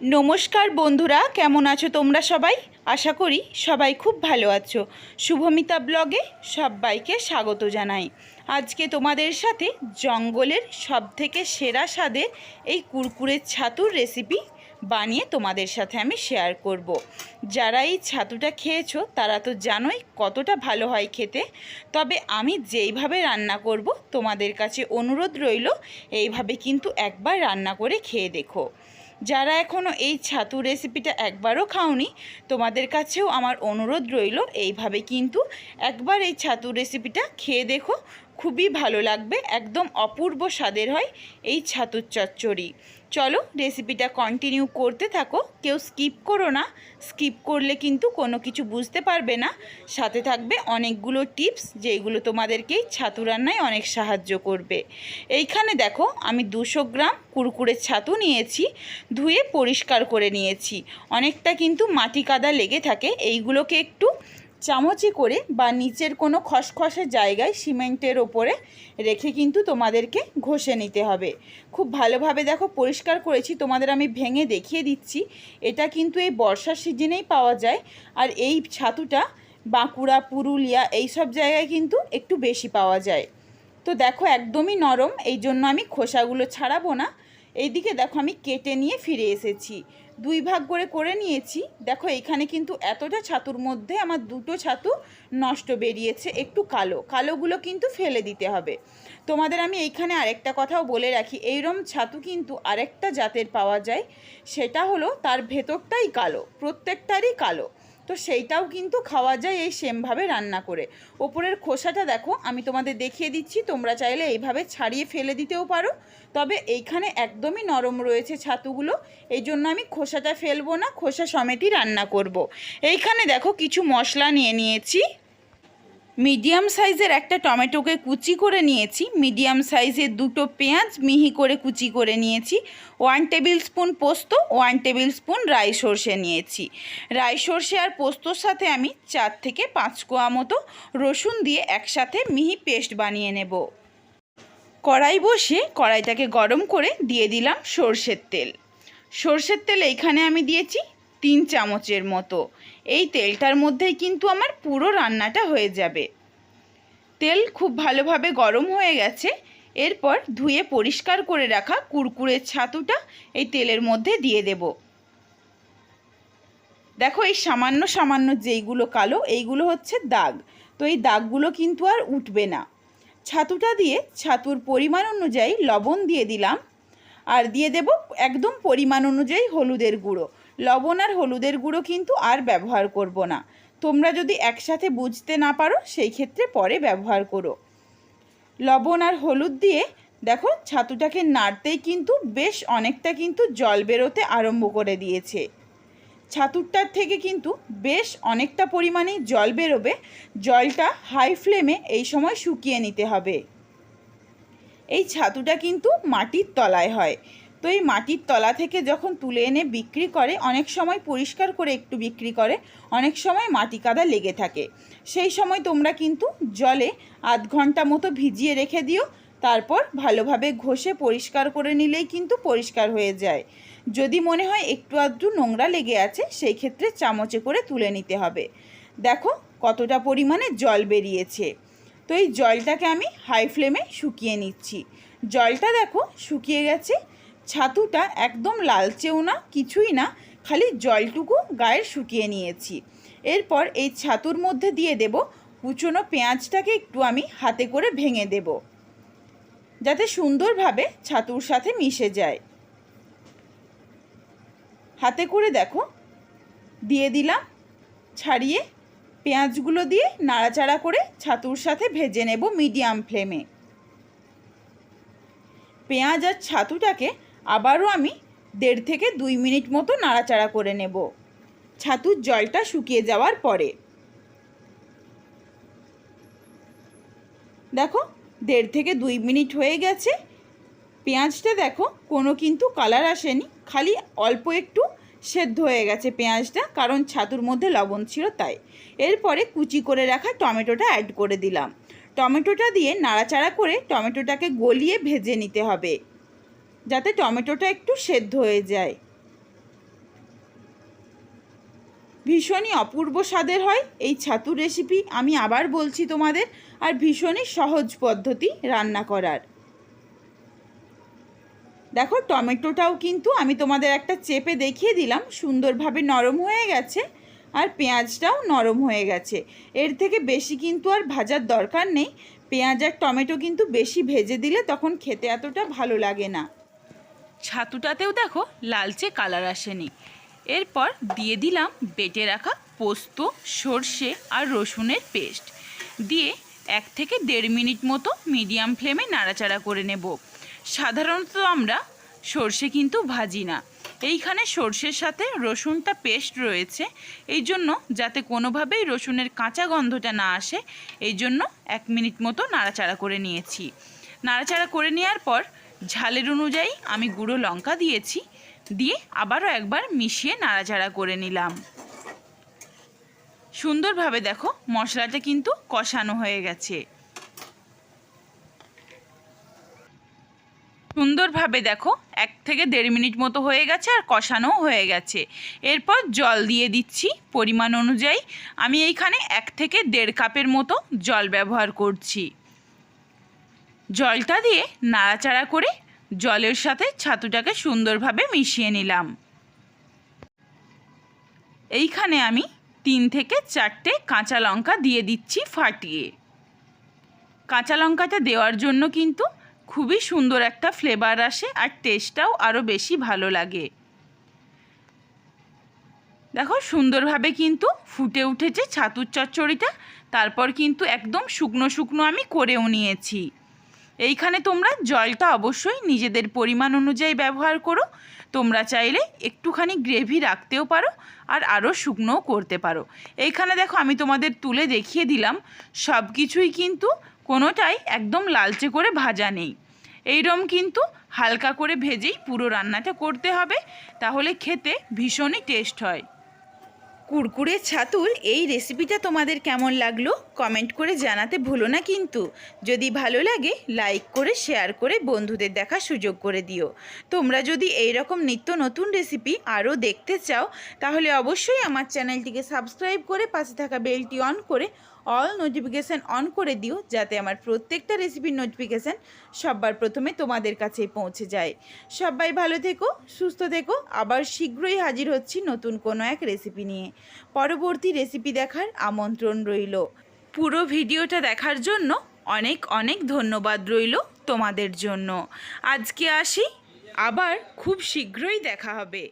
নমস্কার বন্ধুরা, কেমন আছো তোমরা সবাই? আশা করি সবাই খুব ভালো আছো। শুভমিতা ব্লগে সবাইকে স্বাগত জানাই। আজকে তোমাদের সাথে জঙ্গলের সবথেকে সেরা স্বাদে এই কুরকুরের ছাতুর রেসিপি বানিয়ে তোমাদের সাথে আমি শেয়ার করব। যারা এই ছাতুটা খেয়েছো, তারা তো জানোই কতটা ভালো হয় খেতে। তবে আমি যেইভাবে রান্না করব, তোমাদের কাছে অনুরোধ রইল, এইভাবে কিন্তু একবার রান্না করে খেয়ে দেখো। যারা এখনও এই ছাতু রেসিপিটা একবারও খাওনি, তোমাদের কাছেও আমার অনুরোধ রইল, এইভাবে কিন্তু একবার এই ছাতু রেসিপিটা খেয়ে দেখো। খুবই ভালো লাগবে, একদম অপূর্ব স্বাদের হয় এই ছাতুর চচ্চড়ি। চলো রেসিপিটা কন্টিনিউ করতে থাকো। কেউ স্কিপ করো না। স্কিপ করলে কিন্তু কোনো কিছু বুঝতে পারবে না। সাথে থাকবে অনেকগুলো টিপস যেগুলো তোমাদেরকেই ছাতু রান্নায় অনেক সাহায্য করবে। এইখানে দেখো, আমি দুশো গ্রাম কুরকুরে ছাতু নিয়েছি, ধুয়ে পরিষ্কার করে নিয়েছি। অনেকটা কিন্তু মাটি কাদা লেগে থাকে। এইগুলোকে একটু চামচে করে বা নিচের কোনো খসখসে জায়গায় সিমেন্টের ওপরে রেখে কিন্তু তোমাদেরকে ঘষে নিতে হবে। খুব ভালোভাবে দেখো পরিষ্কার করেছি, তোমাদের আমি ভেঙে দেখিয়ে দিচ্ছি। এটা কিন্তু এই বর্ষার সিজনেই পাওয়া যায় আর এই ছাতুটা, বাঁকুড়া, পুরুলিয়া এই সব জায়গায় কিন্তু একটু বেশি পাওয়া যায়। তো দেখো একদমই নরম এই জন্য আমি খোসাগুলো ছাড়াবো না। এইদিকে দেখো আমি কেটে নিয়ে ফিরে এসেছি। দুই ভাগ করে করে নিয়েছি। দেখো, এখানে কিন্তু এতটা ছাতুর মধ্যে আমার দুটো ছাতু নষ্ট বেরিয়েছে, একটু কালো। কালোগুলো কিন্তু ফেলে দিতে হবে। তোমাদের আমি এইখানে আরেকটা কথাও বলে রাখি, এইরম ছাতু কিন্তু আরেকটা জাতের পাওয়া যায়। সেটা হলো তার ভেতরটাই কালো, প্রত্যেকটারই কালো। তো সেইটাও কিন্তু খাওয়া যায় এই সেমভাবে রান্না করে। ওপরের খোসাটা দেখো, আমি তোমাদের দেখিয়ে দিচ্ছি, তোমরা চাইলে এইভাবে ছাড়িয়ে ফেলে দিতেও পারো। তবে এইখানে একদমই নরম রয়েছে ছাতুগুলো, এই জন্য আমি খোসাটা ফেলব না, খোসা সমেতই রান্না করব। এইখানে দেখো কিছু মশলা নিয়ে নিয়েছি। মিডিয়াম সাইজের একটা টমেটোকে কুচি করে নিয়েছি। মিডিয়াম সাইজের দুটো পেঁয়াজ মিহি করে কুচি করে নিয়েছি। ওয়ান টেবিল স্পুন পোস্ত, ওয়ান টেবিল স্পুন রাই সর্ষে নিয়েছি। রাই সর্ষে আর পোস্তর সাথে আমি চার থেকে পাঁচ কোয়া মতো রসুন দিয়ে একসাথে মিহি পেস্ট বানিয়ে নেব। কড়াই বসিয়ে কড়াইটাকে গরম করে দিয়ে দিলাম সর্ষের তেল। সর্ষের তেল এইখানে আমি দিয়েছি তিন চামচের মতো। এই তেলটার মধ্যেই কিন্তু আমার পুরো রান্নাটা হয়ে যাবে। তেল খুব ভালোভাবে গরম হয়ে গেছে। এরপর ধুয়ে পরিষ্কার করে রাখা কুরকুরের ছাতুটা এই তেলের মধ্যে দিয়ে দেব। দেখো এই সামান্য সামান্য যেইগুলো কালো, এইগুলো হচ্ছে দাগ। তো এই দাগগুলো কিন্তু আর উঠবে না। ছাতুটা দিয়ে ছাতুর পরিমাণ অনুযায়ী লবণ দিয়ে দিলাম। আর দিয়ে দেব একদম পরিমাণ অনুযায়ী হলুদের গুঁড়ো। লবণ আর হলুদের গুঁড়ো কিন্তু আর ব্যবহার করব না। তোমরা যদি একসাথে বুঝতে না পারো, সেই ক্ষেত্রে পরে ব্যবহার করো। লবণ আর হলুদ দিয়ে দেখো, ছাতুটাকে নাড়তেই কিন্তু বেশ অনেকটা কিন্তু জল বেরোতে আরম্ভ করে দিয়েছে। ছাতুরটার থেকে কিন্তু বেশ অনেকটা পরিমাণে জল বেরোবে। জলটা হাই ফ্লেমে এই সময় শুকিয়ে নিতে হবে। এই ছাতুটা কিন্তু মাটির তলায় হয়। তো এই মাটির তলা থেকে যখন তুলে এনে বিক্রি করে, অনেক সময় পরিষ্কার করে একটু বিক্রি করে, অনেক সময় মাটি কাদা লেগে থাকে। সেই সময় তোমরা কিন্তু জলে আধ ঘণ্টা মতো ভিজিয়ে রেখে দিও, তারপর ভালোভাবে ঘষে পরিষ্কার করে নিলেই কিন্তু পরিষ্কার হয়ে যায়। যদি মনে হয় একটু আধটু নোংরা লেগে আছে, সেই ক্ষেত্রে চামচে করে তুলে নিতে হবে। দেখো কতটা পরিমাণে জল বেরিয়েছে। তো এই জলটাকে আমি হাই ফ্লেমে শুকিয়ে নিচ্ছি। জলটা দেখো শুকিয়ে গেছে ছাতুটা একদম লালচেও না, কিছুই না, খালি জলটুকু গায়ে শুকিয়ে নিয়েছি। এরপর এই ছাতুর মধ্যে দিয়ে দেব কুচনো পেঁয়াজটাকে একটু আমি হাতে করে ভেঙে দেব, যাতে সুন্দরভাবে ছাতুর সাথে মিশে যায়। হাতে করে দেখো, দিয়ে দিলাম, ছাড়িয়ে পেঁয়াজগুলো দিয়ে নাড়াচাড়া করে ছাতুর সাথে ভেজে নেব মিডিয়াম ফ্লেমে। পেঁয়াজ আর ছাতুটাকে আবারও আমি দেড় থেকে দুই মিনিট মতো নাড়াচাড়া করে নেব। ছাতুর জলটা শুকিয়ে যাওয়ার পরে। দেখো, দেড় থেকে দুই মিনিট হয়ে গেছে। পেঁয়াজটা দেখো, কোনো কিন্তু কালার আসেনি, খালি অল্প একটু সেদ্ধ হয়ে গেছে পেঁয়াজটা, কারণ ছাতুর মধ্যে লবণ ছিল তাই। এরপরে কুচি করে রাখা টমেটোটা অ্যাড করে দিলাম। টমেটোটা দিয়ে নাড়াচাড়া করে টমেটোটাকে গলিয়ে ভেজে নিতে হবে। যাতে টমেটোটা একটু সেদ্ধ হয়ে যায়। ভীষণই অপূর্ব স্বাদের হয় এই ছাতু রেসিপি আমি আবার বলছি তোমাদের, আর ভীষণই সহজ পদ্ধতি রান্না করার। দেখো, টমেটোটাও কিন্তু আমি তোমাদের একটা চেপে দেখিয়ে দিলাম, সুন্দরভাবে নরম হয়ে গেছে, আর পেঁয়াজটাও নরম হয়ে গেছে। এর থেকে বেশি কিন্তু আর ভাজার দরকার নেই, পেঁয়াজ আর টমেটো কিন্তু বেশি ভেজে দিলে তখন খেতে এতটা ভালো লাগে না। ছাতুটাতেও দেখো লালচে কালার আসেনি। এরপর দিয়ে দিলাম বেটে রাখা পোস্ত, সর্ষে আর রসুনের পেস্ট। দিয়ে এক থেকে দেড় মিনিট মতো মিডিয়াম ফ্লেমে নাড়াচাড়া করে নেব। সাধারণত আমরা সর্ষে কিন্তু ভাজি না। এইখানে সর্ষের সাথে রসুনটা পেস্ট রয়েছে। এই জন্য যাতে কোনোভাবেই রসুনের কাঁচা গন্ধটা না আসে, এই জন্য এক মিনিট মতো নাড়াচাড়া করে নিয়েছি। নাড়াচাড়া করে নেওয়ার পর ঝালের অনুযায়ী আমি গুঁড়ো লঙ্কা দিয়েছি, দিয়ে আবারও একবার মিশিয়ে নাড়াচাড়া করে নিলাম। সুন্দরভাবে দেখো মশলাটা কিন্তু কষানো হয়ে গেছে। সুন্দরভাবে দেখো এক থেকে দেড় মিনিট মতো হয়ে গেছে আর কষানো হয়ে গেছে। এরপর জল দিয়ে দিচ্ছি পরিমাণ অনুযায়ী। আমি এইখানে এক থেকে দেড় কাপের মতো জল ব্যবহার করছি। জলটা দিয়ে নাড়াচাড়া করে জলের সাথে ছাতুটাকে সুন্দরভাবে মিশিয়ে নিলাম। এইখানে আমি তিন থেকে চারটে কাঁচা লঙ্কা দিয়ে দিচ্ছি ফাটিয়ে। কাঁচা লঙ্কাটা দেওয়ার জন্য কিন্তু খুবই সুন্দর একটা ফ্লেভার আসে আর টেস্টটাও আরও বেশি ভালো লাগে। দেখো সুন্দরভাবে কিন্তু ফুটে উঠেছে ছাতুর চচ্চড়িটা, তারপর কিন্তু একদম শুকনো শুকনো আমি করেও নিয়েছি। এইখানে তোমরা জলটা অবশ্যই নিজেদের পরিমাণ অনুযায়ী ব্যবহার করো। তোমরা চাইলে একটুখানি গ্রেভি রাখতেও পারো আর আরও শুকনোও করতে পারো। এইখানে দেখো আমি তোমাদের তুলে দেখিয়ে দিলাম সব কিছুই কিন্তু কোনোটাই একদম লালচে করে ভাজা নেই। এইরম কিন্তু হালকা করে ভেজেই পুরো রান্নাটা করতে হবে, তাহলে খেতে ভীষণই টেস্ট হয়। কুরকুরে ছাতুর এই রেসিপিটা তোমাদের কেমন লাগল? কমেন্ট করে জানাতে ভুলো না কিন্তু। যদি ভালো লাগে লাইক করে শেয়ার করে বন্ধুদের দেখা সুযোগ করে দিও। তোমরা যদি এই রকম নিত্য নতুন রেসিপি আরও দেখতে চাও, তাহলে অবশ্যই আমার চ্যানেলটিকে সাবস্ক্রাইব করে পাশে থাকা বেলটি অন করে অল নোটিফিকেশান অন করে দিও যাতে আমার প্রত্যেকটা রেসিপির নোটিফিকেশান সবার প্রথমে তোমাদের কাছেই পৌঁছে যায়। সবাই ভালো থেকো, সুস্থ থেকো, আবার শীঘ্রই হাজির হচ্ছি নতুন কোনো এক রেসিপি নিয়ে। পরবর্তী রেসিপি দেখার আমন্ত্রণ রইল। পুরো ভিডিওটা দেখার জন্য অনেক অনেক ধন্যবাদ রইল তোমাদের জন্য। আজকে আসি, আবার খুব শীঘ্রই দেখা হবে।